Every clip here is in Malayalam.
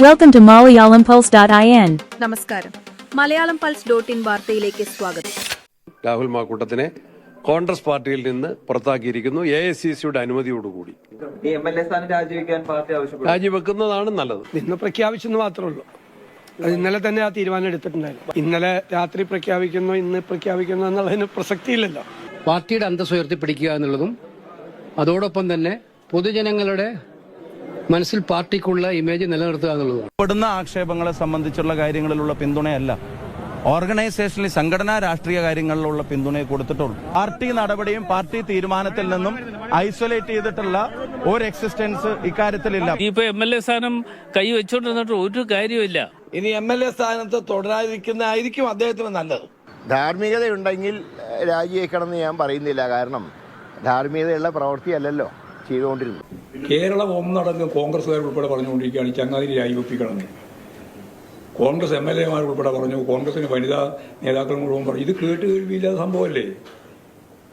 Welcome to MalayalamPulse.in. നമസ്കാരം. മലയാളം പൾസ് ഡോട്ട് ഇൻ വാർത്തയിലേക്ക് സ്വാഗതം. രാഹുൽ മാക്കൂട്ടത്തിനെ കോൺഗ്രസ് പാർട്ടിയിൽ നിന്ന് പുറത്താക്കിയിരിക്കുന്നു. എ ഐ സി സിയുടെ അനുമതിയോടുകൂടി. രാജിവെക്കുന്നതാണ് നല്ലത്. ഇന്ന് പ്രഖ്യാപിച്ചെന്ന് മാത്രമേ ഉള്ളൂ. അത് ഇന്നലെ തന്നെ ആ തീരുമാനം എടുത്തിട്ടുണ്ടായിരുന്നു. ഇന്നലെ രാത്രി പ്രഖ്യാപിക്കുന്നു ഇന്ന് പ്രഖ്യാപിക്കുന്നു എന്നുള്ളതിന് പ്രസക്തിയില്ലല്ലോ. പാർട്ടിയുടെ അന്തസ് ഉയർത്തിപ്പിടിക്കുക എന്നുള്ളതും അതോടൊപ്പം തന്നെ പൊതുജനങ്ങളുടെ മനസ്സിൽ പാർട്ടിക്കുള്ള ഇമേജ് നിലനിർത്തുക എന്നുള്ളതാണ്. പെടുന്ന ആക്ഷേപങ്ങളെ സംബന്ധിച്ചുള്ള കാര്യങ്ങളിലുള്ള പിന്തുണയല്ല. ഓർഗനൈസേഷനിൽ സംഘടനാ രാഷ്ട്രീയ കാര്യങ്ങളിലുള്ള പിന്തുണയെ കൊടുത്തിട്ടുള്ളൂ. പാർട്ടി നടപടിയും പാർട്ടി തീരുമാനത്തിൽ നിന്നും ഐസൊലേറ്റ് ചെയ്തിട്ടുള്ള ഒരു എക്സിസ്റ്റൻസ് ഇക്കാര്യത്തിലില്ല. ഇപ്പൊ എം എൽ എ സ്ഥാനം കൈവച്ചോണ്ടിരുന്നിട്ട് ഒരു കാര്യമില്ല ഇനി എം എൽ എ സ്ഥാനത്ത് തുടരാതിരിക്കുന്നതായിരിക്കും അദ്ദേഹത്തിന് നല്ലത്. ധാർമ്മികതയുണ്ടെങ്കിൽ ഏഹ്, രാജിവെക്കണമെന്ന് ഞാൻ പറയുന്നില്ല. കാരണം ധാർമ്മികതയുള്ള പ്രവൃത്തിയല്ലല്ലോ. ചെയ്തുകൊണ്ടിരുന്നത്. കേരളം ഒന്നടങ്കം കോൺഗ്രസ്സുകാർ ഉൾപ്പെടെ പറഞ്ഞുകൊണ്ടിരിക്കുകയാണ് ചങ്ങാതിരി രാജിവെപ്പിക്കണമെന്ന് കോൺഗ്രസ് എം എൽ എമാർ ഉൾപ്പെടെ പറഞ്ഞു കോൺഗ്രസിന് വനിതാ നേതാക്കൾ മുഴുവൻ പറഞ്ഞു. ഇത് കേട്ട് കേൾവിയില്ലാത്ത സംഭവമല്ലേ?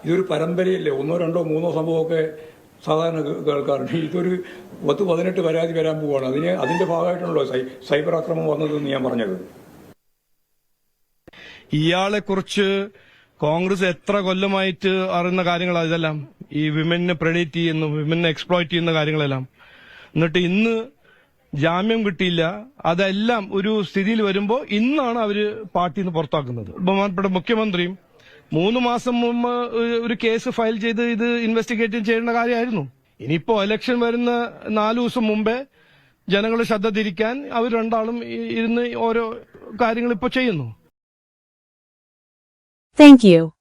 ഇതൊരു പരമ്പരയല്ലേ? ഒന്നോ രണ്ടോ മൂന്നോ സംഭവമൊക്കെ സാധാരണ കേൾക്കാറുണ്ട്. ഇതൊരു പത്ത് പതിനെട്ട് പരാതി വരാൻ പോവുകയാണ് അതിന് അതിന്റെ ഭാഗമായിട്ടാണല്ലോ സൈ സൈബർ ആക്രമണം വന്നതെന്ന് ഞാൻ പറഞ്ഞത്. ഇയാളെ കുറിച്ച് കോൺഗ്രസ് എത്ര കൊല്ലമായിട്ട് അറിയുന്ന കാര്യങ്ങളാണ് ഇതെല്ലാം. ഈ വിമനെ പ്രെഡിറ്റ് ചെയ്യുന്നു വിമനെ എക്സ്പ്ലോയിറ്റ് ചെയ്യുന്ന കാര്യങ്ങളെല്ലാം. എന്നിട്ട് ഇന്ന് ജാമ്യം കിട്ടിയില്ല. അതെല്ലാം ഒരു സ്ഥിതിയിൽ വരുമ്പോൾ ഇന്നാണ് അവർ പാർട്ടിയിൽ നിന്ന് പുറത്താക്കുന്നത്. ബഹുമാനപ്പെട്ട മുഖ്യമന്ത്രിയും മൂന്ന് മാസം മുമ്പ് ഒരു- കേസ് ഫയൽ ചെയ്ത് ഇത് ഇൻവെസ്റ്റിഗേറ്റ് ചെയ്യേണ്ട കാര്യമായിരുന്നു. ഇനിയിപ്പോ ഇലക്ഷൻ വരുന്ന നാലു ദിവസം മുമ്പേ ജനങ്ങൾ ശ്രദ്ധ തിരിക്കാൻ അവർ രണ്ടാളും ഇരുന്ന് ഓരോ കാര്യങ്ങൾ ഇപ്പൊ ചെയ്യുന്നു. Thank you.